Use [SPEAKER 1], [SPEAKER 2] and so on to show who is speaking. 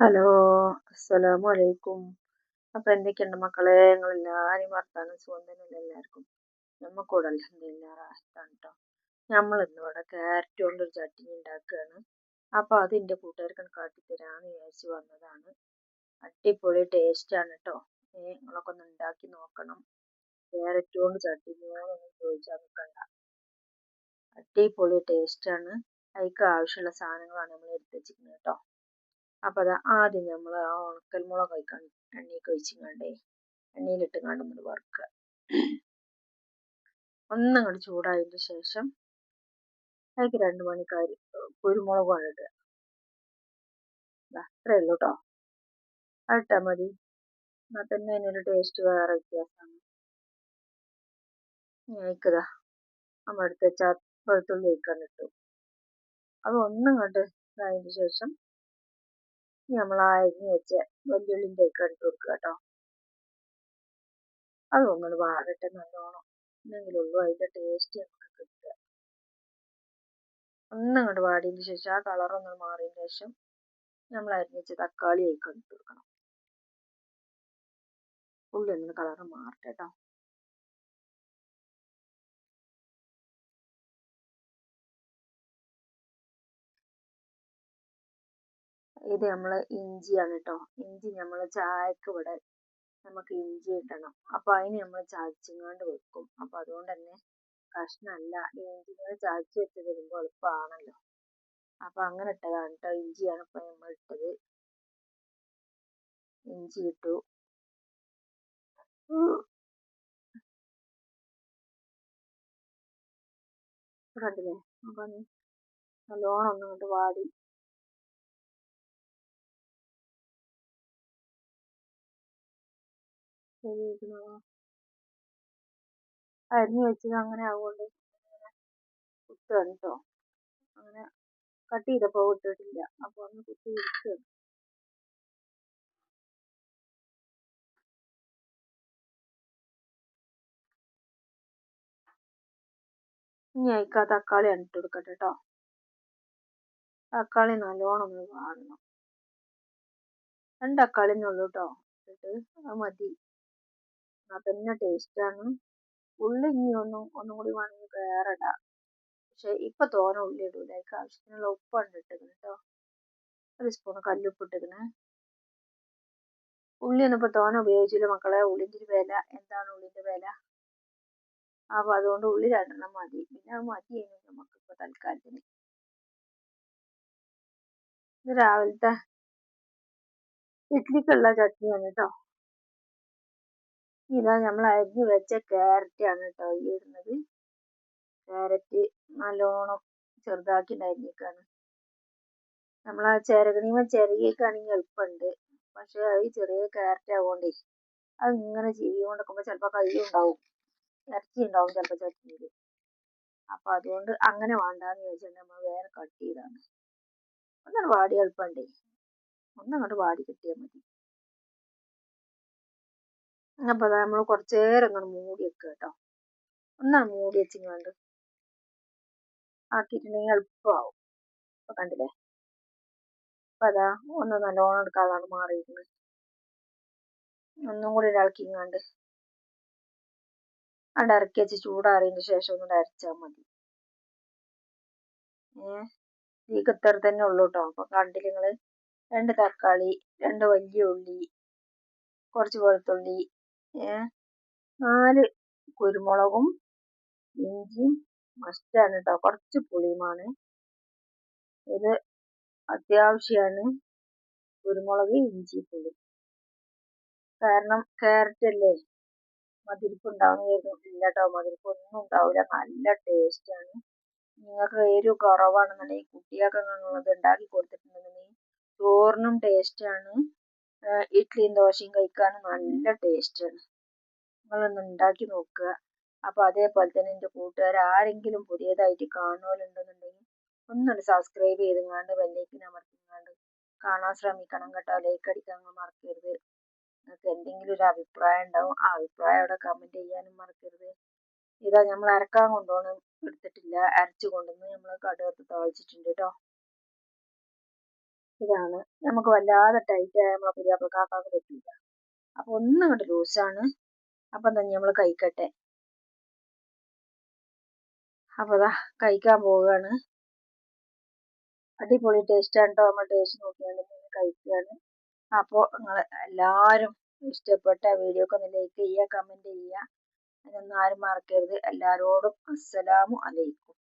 [SPEAKER 1] Hello അസ്സലാമു അലൈക്കും അപ്പോൾ എന്തൊക്കെയുണ്ട് മക്കളെ? നിങ്ങളെല്ലാവരും വർത്താനം സുഖം എല്ലാവർക്കും? നമുക്കൂടെ അലഹമില്ല റാഹത്താണ് കേട്ടോ നമ്മൾ ഇന്നിവിടെ ക്യാരറ്റ് കൊണ്ടൊരു ചട്ടിനി ഉണ്ടാക്കുകയാണ് അപ്പോൾ അതിന്റെ കൂട്ടുകാർക്ക് കാട്ടിത്തരാമെന്ന് വിചാരിച്ച് വന്നതാണ്. അടിപൊളി ആണ് കേട്ടോ നിങ്ങളൊക്കെ ഒന്ന് ഉണ്ടാക്കി നോക്കണം. ക്യാരറ്റ് കൊണ്ട് ചട്നിയോന്നൊന്നും ചോദിച്ചാൽ നിൽക്കണ്ട അടിപൊളി ആണ് അതിക്ക് ആവശ്യമുള്ള സാധനങ്ങളാണ് നമ്മൾ എടുത്ത് വെച്ചിരിക്കുന്നത് കേട്ടോ അപ്പോൾ അത് ആദ്യം നമ്മൾ ആ ഉണക്കൽ മുളക് കഴിക്കാൻ എണ്ണയൊക്കെ ഒഴിച്ചിങ്ങാണ്ടേ എണ്ണയിലിട്ട് കണ്ടൊന്ന് വറുക്കുക ഒന്നങ്ങോട്ട് ചൂടായതിന് ശേഷം അതിലേക്ക് രണ്ട് മണിക്കാർ കുരുമുളകാണ് ഇടുക. അത്രേ ഉള്ളൂ കേട്ടോ അതിട്ടാൽ മതി. എന്നാൽ തന്നെ അതിനൊരു ടേസ്റ്റ് വേറെ വ്യത്യാസമാണ് അയക്കതാ നമ്മുടെ അടുത്ത് വെളുത്തുള്ളി ഒഴിക്കാൻ ഇട്ടു. അത് ഒന്നും കണ്ട് ഇതായതിന് ശേഷം നമ്മൾ ആ അരിഞ്ഞ് വെച്ച വെല്ലുള്ളിന്റെ ഒക്കെ എടുത്ത് കൊടുക്കുക കേട്ടോ. അത് ഒന്ന് വാടട്ടെ നല്ലോണം. എന്നെങ്കിലുള്ളൂ അതിന്റെ ടേസ്റ്റ് നമുക്ക് കിട്ടുക. ഒന്നങ്ങോട്ട് വാടിയതിന് ശേഷം ആ കളറൊന്ന് മാറിയതിന് ശേഷം നമ്മൾ അരിഞ്ഞിച്ച് തക്കാളി ഇട്ട് കൊടുക്കണം. ഉള്ളി ഒന്ന് കളറ് മാറട്ടെ കേട്ടോ. ഇത് നമ്മൾ ഇഞ്ചിയാണ് കേട്ടോ ഇഞ്ചി നമ്മൾ ചായക്ക് ഇവിടെ നമുക്ക് ഇഞ്ചി ഇടണം. അപ്പോൾ അതിന് നമ്മൾ ചതച്ചിങ്ങാണ്ട് വെക്കും. അപ്പോൾ അതുകൊണ്ട് തന്നെ പ്രശ്നമല്ല ഇഞ്ചി ഇങ്ങനെ ചതച്ച് വെച്ച് വരുമ്പോൾ എളുപ്പമാണല്ലോ അപ്പോൾ അങ്ങനെ ഇട്ടതാണ് കേട്ടോ ഇഞ്ചിയാണ് ഇപ്പോൾ നമ്മൾ ഇട്ടത്. ഇഞ്ചി ഇട്ടു. കണ്ടില്ലേ? അപ്പം നല്ലോണം ഒന്നും വാടി. ശരിയായിരിക്കണോ അരിഞ്ഞു വെച്ചത് അങ്ങനെ ആവുകൊണ്ട് ഇങ്ങനെ കുത്തുകയാണ് കേട്ടോ അങ്ങനെ കട്ട് ചെയ്തപ്പോൾ വിട്ടിട്ടില്ല. അപ്പോൾ ഒന്ന് കുത്തി വിളിക്കുകയാണ് ഇനി അയക്കാ തക്കാളി കൊടുക്കട്ടെ കേട്ടോ തക്കാളി നല്ലോണം ഒന്ന് വാടണം. രണ്ട് കേട്ടോ ഇട്ടിട്ട് അത് മതി. Taste ടേസ്റ്റാണ് ഉള്ളി ഇനി ഒന്നും ഒന്നും കൂടി വേണമെങ്കിൽ വേറെ ഇടാം പക്ഷെ ഇപ്പൊ തോന ഉള്ളി ഇടൂല. അതിക്ക് ആവശ്യത്തിനുള്ള ഉപ്പാണ് ഇട്ടിരിക്കുന്നത് കേട്ടോ ഒരു സ്പൂൺ കല്ലുപ്പ് ഇട്ടിരിക്കണേ ഉള്ളിയൊന്നും ഇപ്പൊ തോന ഉപയോഗിച്ചില്ല. മക്കളെ ഉള്ളിന്റെ വില. എന്താണ് ഉള്ളിന്റെ വില? അപ്പൊ അതുകൊണ്ട് ഉള്ളി രണ്ടെണ്ണം മതി. പിന്നെ അത് മതി നമുക്ക് ഇപ്പൊ തൽക്കാലത്തിന്. ഇത് രാവിലത്തെ ഇഡ്ലിക്കുള്ള ചട്നിയാണ് കേട്ടോ ഇതാ നമ്മൾ അരിഞ്ഞു വെച്ച ആണ് കേട്ടോ ഈ ഇടുന്നത്. ക്യാരറ്റ് നല്ലോണം ചെറുതാക്കി അരിഞ്ഞേക്കാണ്. നമ്മൾ ആ ചിരകണിമ ചിരകിയേക്കാണെങ്കിൽ എളുപ്പമുണ്ട് പക്ഷെ അത് ചെറിയ ക്യാരറ്റ് ആവുകൊണ്ടേ അത് ഇങ്ങനെ ചീവി കൊണ്ടിരിക്കുമ്പോൾ ചിലപ്പോൾ കയ്യുണ്ടാവും ഇറച്ചി ഉണ്ടാവും ചിലപ്പോൾ ചട്നിയിൽ അപ്പോൾ അതുകൊണ്ട് അങ്ങനെ വേണ്ടാന്ന് ചോദിച്ചിട്ട് നമ്മൾ വേറെ കട്ട് ചെയ്താണ്. ഒന്നാണ് വാടി എളുപ്പമുണ്ടേ ഒന്നങ്ങോട്ട് വാടി കിട്ടിയാൽ മതി. അപ്പോൾ നമ്മൾ കുറച്ച് നേരം ഇങ്ങനെ മൂടി വെക്കുക കേട്ടോ ഒന്നാണ് മൂടി വെച്ചിങ്ങാണ്ട് ആക്കിയിട്ടുണ്ടെങ്കിൽ എളുപ്പമാവും അപ്പോൾ കണ്ടില്ലേ? അപ്പോൾ അതാ ഒന്ന് നല്ലോണം എടുക്കാതാണ് മാറിയിരുന്നത് ഒന്നും കൂടി ഇളക്കിങ്ങാണ്ട് അവിടെ ഇറക്കി വെച്ച് ചൂടാറിയതിന് ശേഷം ഒന്ന് അരച്ചാൽ മതി. ഏ? ഈ ഇത്ര തന്നെ ഉള്ളൂ കേട്ടോ അപ്പോൾ കണ്ടില്ല നിങ്ങൾ രണ്ട് തക്കാളി രണ്ട് വലിയ ഉള്ളി കുറച്ച് വെളുത്തുള്ളി നാല് കുരുമുളകും ഇഞ്ചിയും മസ്റ്റാണ് കേട്ടോ കുറച്ച് പുളിയുമാണ്. ഇത് അത്യാവശ്യമാണ് കുരുമുളക് ഇഞ്ചി പുളി. കാരണം ക്യാരറ്റ് അല്ലേ മതിരിപ്പ് ഉണ്ടാവുന്ന ഇല്ല കേട്ടോ മതിരിപ്പ് ഒന്നും ഉണ്ടാവില്ല നല്ല ടേസ്റ്റാണ്. നിങ്ങൾക്ക് എരിവ് കുറവാണെന്നുണ്ടെങ്കിൽ കുട്ടികൾക്ക് ഉണ്ടാക്കി കൊടുത്തിട്ടുണ്ടെന്നുണ്ടെങ്കിൽ ചോറിനും ടേസ്റ്റാണ്. ഇഡ്ഡലിയും ദോശയും കഴിക്കാൻ നല്ല ടേസ്റ്റാണ് നിങ്ങളൊന്ന് ഉണ്ടാക്കി നോക്കുക. അപ്പോൾ അതേപോലെ തന്നെ എന്റെ കൂട്ടുകാർ ആരെങ്കിലും പുതിയതായിട്ട് കാണുന്നവരുണ്ടെന്നുണ്ടെങ്കിൽ ഒന്നുണ്ട് സബ്സ്ക്രൈബ് ചെയ്തുങ്ങാണ്ട് ബെല്ലൈക്കൻ അമർത്തിങ്ങാണ്ട് കാണാൻ ശ്രമിക്കണം കേട്ടോ. ലൈക്ക് അടിക്കാൻ മറക്കരുത്. നിങ്ങൾക്ക് എന്തെങ്കിലും ഒരു അഭിപ്രായം ഉണ്ടാവും ആ അഭിപ്രായം അവിടെ കമന്റ് ചെയ്യാനും മറക്കരുത്. ഇതാ നമ്മൾ അരക്കാൻ കൊണ്ടുപോകണം എടുത്തിട്ടില്ല. അരച്ച് കൊണ്ടുവന്ന് നമ്മൾ കടുകത്ത് താളിച്ചിട്ടുണ്ട് കേട്ടോ. ഇതാണ്. നമുക്ക് വല്ലാതെ ടൈറ്റ് ആയ നമ്മളെ പുതിയാപ്പിളക്കാക്കാക്ക് പറ്റില്ല അപ്പൊ ഒന്നും ലൂസാണ്. അപ്പൊ തന്നെ നമ്മൾ കഴിക്കട്ടെ? അപ്പൊ അതാ കഴിക്കാൻ പോവുകയാണ്. അടിപൊളി ടേസ്റ്റാണ് കേട്ടോ നമ്മൾ ടേസ്റ്റ് നോക്കിയാൽ കഴിക്കുകയാണ് അപ്പോൾ നിങ്ങൾ എല്ലാവരും ഇഷ്ടപ്പെട്ട വീഡിയോക്ക് ഒന്ന് ലൈക്ക് ചെയ്യുക കമന്റ് ചെയ്യുക. അതൊന്നും ആരും മറക്കരുത്. എല്ലാവരോടും അസ്സലാമു അലൈക്കും.